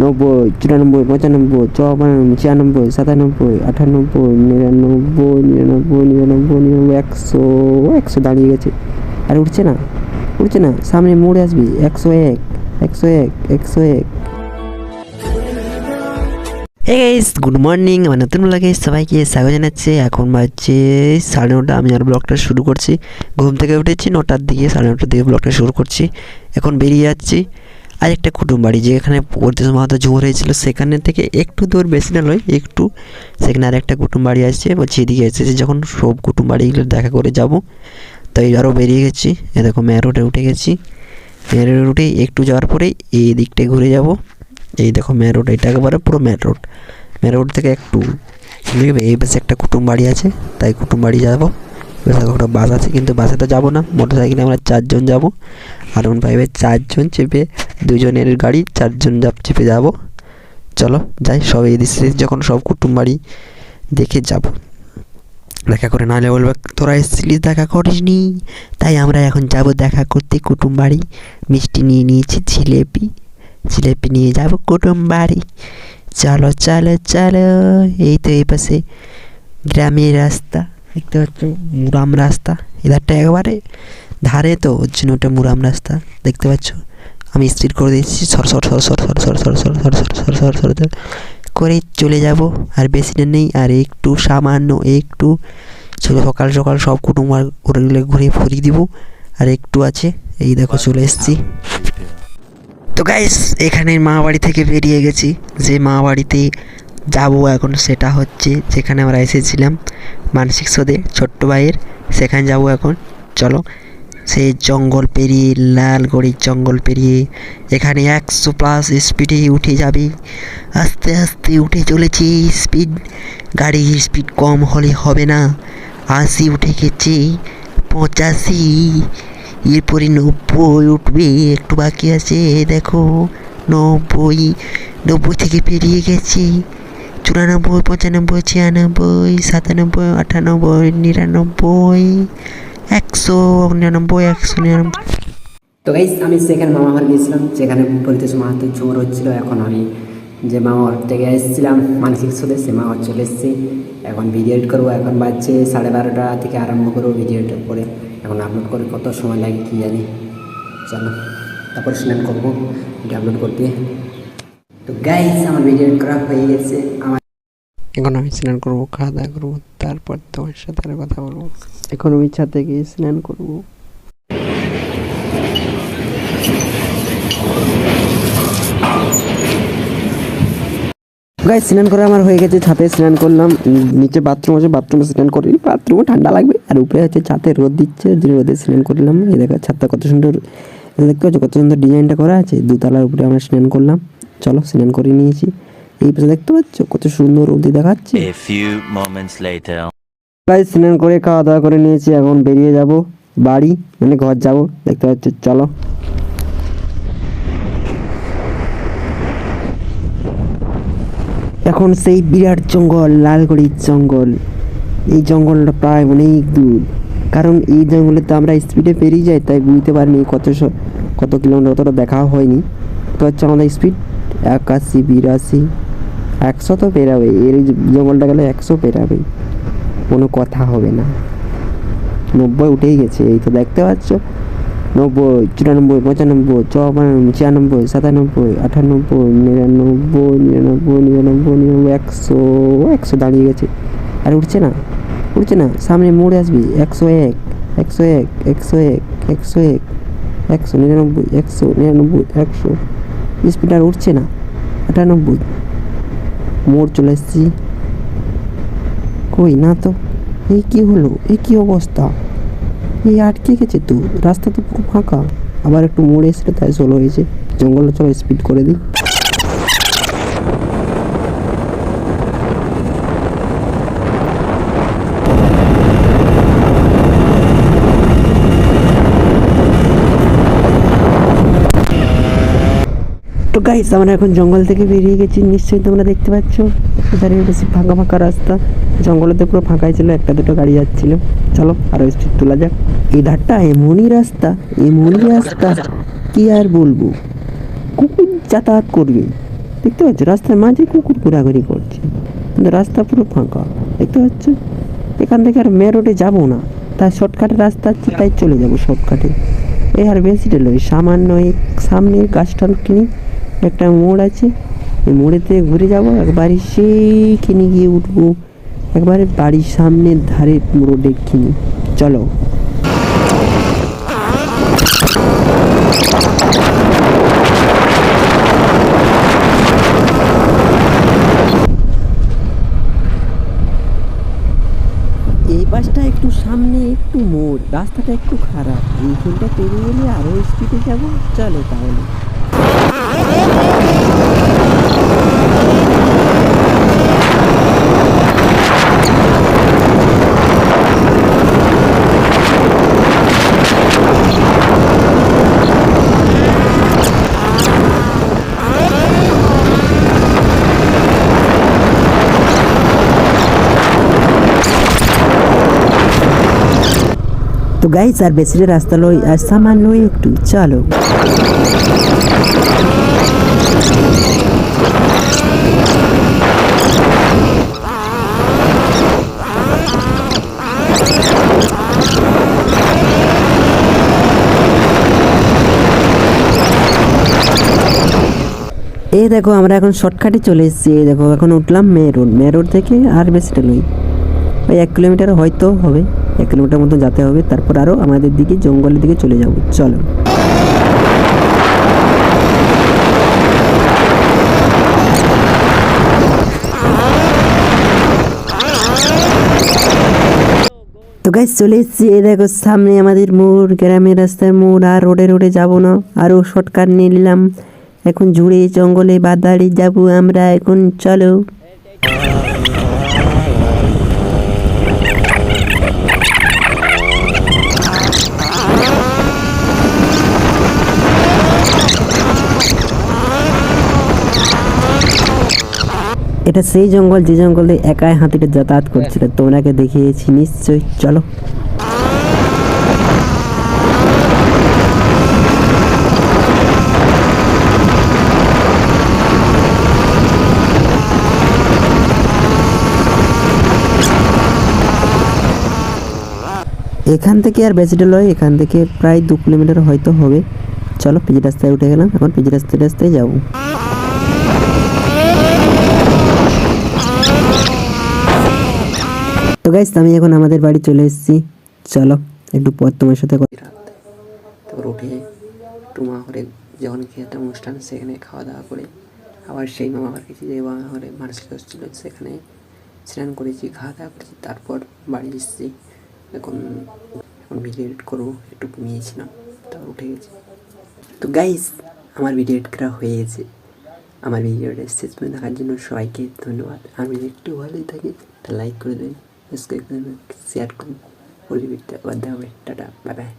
নব্বই চুরানব্বই পঁচানব্বই চুয়ান্ন ছিয়ানব্বই সাতানব্বই আটানব্বই নিরানব্বই নিরানব্বই নিরানব্বই নিরানব্বই একশো একশো দাঁড়িয়ে গেছে আর উঠছে না উঠছে না সামনে মোড়ে আসবি একশো এক একশো এক একশো এক গুড মর্নিং আমার নতুন লাগে সবাইকে স্বাগত জানাচ্ছি এখন বাজছে সাড়ে নটা আমি আর ব্লগটা শুরু করছি ঘুম থেকে উঠেছি নটার দিকে সাড়ে নটার দিকে ব্লগটা শুরু করছি এখন বেরিয়ে যাচ্ছি আর একটা কুটুম বাড়ি যেখানে পরিতোষ মাহাতো ঝুমুর হয়েছিল, সেখানে থেকে একটু দূর বেশি না নয় একটু। সেখানে আর একটা কুটুম বাড়ি আসছে, বলছি, এদিকে এসেছে যখন সব কুটুম বাড়িগুলো দেখা করে যাব, তাই আরও বেরিয়ে গেছি। এ দেখো মেয়ে রোডে উঠে গেছি। মেয়ে রোডে উঠে একটু যাওয়ার পরেই এই দিকটায় ঘুরে যাব। এই দেখো মেন রোড এটা একেবারে পুরো মেন রোড মেন রোড থেকে একটু এই পাশে একটা কুটুম বাড়ি আছে, তাই কুটুম বাড়ি যাব। দেখো, একটা বাস আছে, কিন্তু বাসে তো যাব না। মোটর সাইকেলে আমরা চারজন যাব। আর ওন পাইবে চারজন চেপে, দুজনের গাড়ি, চারজন যাব চেপে যাব। চলো, যাই, সব এই দিচ্ছে যখন সব কুটুম বাড়ি দেখে যাব। দেখা করে নাহলে বলবে, তোরা এসেছিলিস, দেখা করিসনি? তাই আমরা এখন যাব দেখা করতে কুটুম বাড়ি। মিষ্টি নিয়ে নিয়েছি, জিলেপি। জিলেপি নিয়ে যাব কুটুম বাড়ি। চলো চলো চলো, এই তো এই পাশে গ্রামের রাস্তা। দেখতে পাচ্ছ মুরাম রাস্তা এধারটা একেবারে ধারে তো ওর জন্য ওটা মুরাম রাস্তা দেখতে পাচ্ছ আমি স্পিড করে দিচ্ছি সর সর সর সর সর সর সর সর সর সর সর সর সর সর করেই চলে যাব আর বেশি নেই আর একটু সামান্য একটু চলে সকাল সকাল সব কুটুম আর ওগুলো ঘুরে ফুরিয়ে দিব আর একটু আছে এই দেখো চলে এসেছি তো গাইস এখানে মা বাড়ি থেকে বেরিয়ে গেছি যে মা বাড়িতে যাব এখন সেটা হচ্ছে যেখানে আমরা এসেছিলাম মানসিক সোদে ছোট্ট ভাইয়ের, সেখানে যাব এখন। চলো, সেই জঙ্গল পেরিয়ে লালগড়ির জঙ্গল পেরিয়ে, এখানে একশো প্লাস স্পিডে উঠে যাবে। আস্তে আস্তে উঠে চলেছি স্পিড গাড়ির স্পিড কম হলে হবে না। আশি উঠে গেছে, পঁচাশি। এরপরে নব্বই উঠবে, একটু বাকি আছে, দেখো, নব্বই। নব্বই থেকে পেরিয়ে গেছি। চুরানব্বই, পঁচানব্বই, ছিয়ানব্বই, সাতানব্বই, আটানব্বই, নিরানব্বই, একশো নিরানব্বই একশো, নিরানব্বই। তো গাইস আমি সেখানে মামা ঘর গিয়েছিলাম সেখানে বলতে পরিতোষ মাহাতো ঝুমুর হচ্ছিল। এখন আমি যে মামা ঘর থেকে এসেছিলাম, মানসিক সুদে সে মামা চলে এসেছি। এখন ভিডিও এডিট করব। এখন বাজছে সাড়ে বারোটা থেকে আরম্ভ করব ভিডিও এডিট করে। এখন আপলোড করে কত সময় লাগে কী জানি। চলো, তারপর স্নান করব ভিডিও আপলোড করতে। তো গাইস আমার ভিডিও এডিট করা হয়ে গেছে। আমার এখন আমি স্নান করব খাওয়া দাওয়া করব, তারপর তোমার সাথে আর কথা বলব। এখন আমি ছাদে গিয়ে স্নান করব। গাই স্নান করে আমার হয়ে গেছে, ছাদে স্নান করলাম। নিচে বাথরুম আছে বাথরুমে স্নান করি বাথরুমে ঠান্ডা লাগবে। আর উপরে হচ্ছে ছাদে রোদ দিচ্ছে যে রোদে স্নান করলাম। এই দেখো, ছাদটা কত সুন্দর, দেখতে পাচ্ছ কত সুন্দর ডিজাইনটা করা আছে। দুতলার উপরে আমরা স্নান করলাম। চলো, স্নান করে নিয়েছি। এই পাশে দেখতে পাচ্ছ? কত সুন্দর রোদি দেখাচ্ছে. গাই স্নান করে খাওয়া দাওয়া করে নিয়েছি এখন বেরিয়ে যাব। বাড়ি মানে ঘর যাব। দেখতে পাচ্ছ? চলো। এখন সেই বিরাট জঙ্গল লালগড়ির জঙ্গল। এই জঙ্গলটা প্রায় অনেক দূর। কারণ এই জঙ্গলে তো আমরা স্পিডে পেরিয়ে যাই তাই বুঝতে পারিনি কত কত কিলোমিটার অতটা দেখা হয়নি। তো হচ্ছে আমাদের স্পিড একাশি বিরাশি। একশো তো পেরাবে এর জঙ্গলটা গেলে একশো পেরাবে কোনো কথা হবে না। নব্বই উঠেই গেছে, এই তো দেখতে পাচ্ছ। নব্বই, চুরানব্বই, পঁচানব্বই চুয়ান্ন ছিয়ানব্বই, সাতানব্বই, আটানব্বই, নিরানব্বই নিরানব্বই নিরানব্বই নিরানব্বই, একশো একশো দাঁড়িয়ে গেছে। আর উঠছে না উঠছে না, সামনে মোড়ে আসবি, একশো এক একশো এক একশো এক একশো এক, একশো নিরানব্বই একশো নিরানব্বই, একশো। স্পিড আর উঠছে না, আটানব্বই। মোড় চলে এসেছি। কই না তো এই কি হলো? এই কি অবস্থা? এই আটকে গেছে তো, রাস্তা তো খুব ফাঁকা। আবার একটু মোড়ে এসে তাই সোলো হয়েছে। জঙ্গলে চলো স্পিড করে দিই। গাইস আমরা এখন জঙ্গল থেকে বেরিয়ে গেছি। নিশ্চয়ই তোমরা দেখতে পাচ্ছ। এখানে বেশি ফাঁকা ফাঁকা রাস্তা। জঙ্গলেতে পুরো ফাঁকাই ছিল, একটা দুটো গাড়ি যাচ্ছিল। চলো, আরও স্পিড তোলা যাক। এই ধারটা এমনই রাস্তা এমনই রাস্তা, কি আর বলব? কুকুর যাতায়াত করবে। দেখতে পাচ্ছ, রাস্তার মাঝে কুকুর ঘোরাঘুরি করছে। কিন্তু রাস্তা পুরো ফাঁকা। দেখতে পাচ্ছ? এখান থেকে আর মে রোডে যাব না। তাই শর্টকাটে রাস্তা আছে, তাই চলে যাব শর্টকাটে এই আর বেশি লই সামান্য এই সামনে গাছটার কিনি একটা মোড় আছে, এই মোড়েতে ঘুরে যাব, একবারে সেইখানে গিয়ে উঠবো, একবারে বাড়ির সামনের ধারে রোডে কিনি চলো। এই বাসটা একটু সামনে, একটু মোড়, রাস্তাটা একটু খারাপ। এই এইখানটা পেরিয়ে গেলে আরও স্পিডে যাব। চলো তাহলে। তো গাইস আর বেশি রাস্তা লই আর সামান্য একটু চলো এই দেখো, আমরা এখন শর্টকাটে চলে এসেছি। এই দেখো, এখন উঠলাম মে রোড। মে রোড থেকে আর বেশিটা লই ওই এক কিলোমিটার হয়তো হবে, এক কিলোমিটার মতো যেতে হবে। তারপর আরও আমাদের দিকে, জঙ্গলের দিকে চলে যাব। চলো। তো গাইজ চলে এসেছি। এই দেখো, সামনে আমাদের মোড়, গ্রামের রাস্তার মোড়। আর রোডে রোডে যাব না। আরও শর্টকাট নিয়ে নিলাম। এখন জুড়ে জঙ্গলে বাদাড়ি যাব আমরা, এখন চলো। এটা সেই জঙ্গল, যে জঙ্গলে একাই হাতিটা যাতায়াত করছিল। তোমরাকে দেখিয়েছি, নিশ্চয়ই। চলো। এখান থেকে আর বেশিটা লয় এখান থেকে প্রায় দু কিলোমিটার হয়তো হবে। চলো, পিজি রাস্তায় উঠে গেলাম, এখন পিজি রাস্তায় রাস্তায় যাব। তো গাইস আমি এখন আমাদের বাড়ি চলে এসেছি। চলো, একটু পর তোমার সাথে তারপর উঠে একটু মা ঘরে যখন কি একটা অনুষ্ঠান সেখানে খাওয়া দাওয়া করে, আবার সেই মামা ঘর গেছি যে মামা ঘরে মানসিক ছিল সেখানে স্নান করেছি, খাওয়া দাওয়া করেছি, তারপর বাড়ি এসেছি। এখন এখন ভিডিও এডিট করব, একটু ঘুমিয়েছিলাম তা উঠে গেছি। তো গাইস আমার ভিডিও এডিট করা হয়ে গেছে। আমার ভিডিওটা শেষ পর্যন্ত দেখার জন্য সবাইকে ধন্যবাদ। আমি একটু ভালোই থাকি লাইক করে দেবেন সাবস্ক্রাইব করে দেবেন শেয়ার করুন পরিবেশটা আবার হবে। Tata bye bye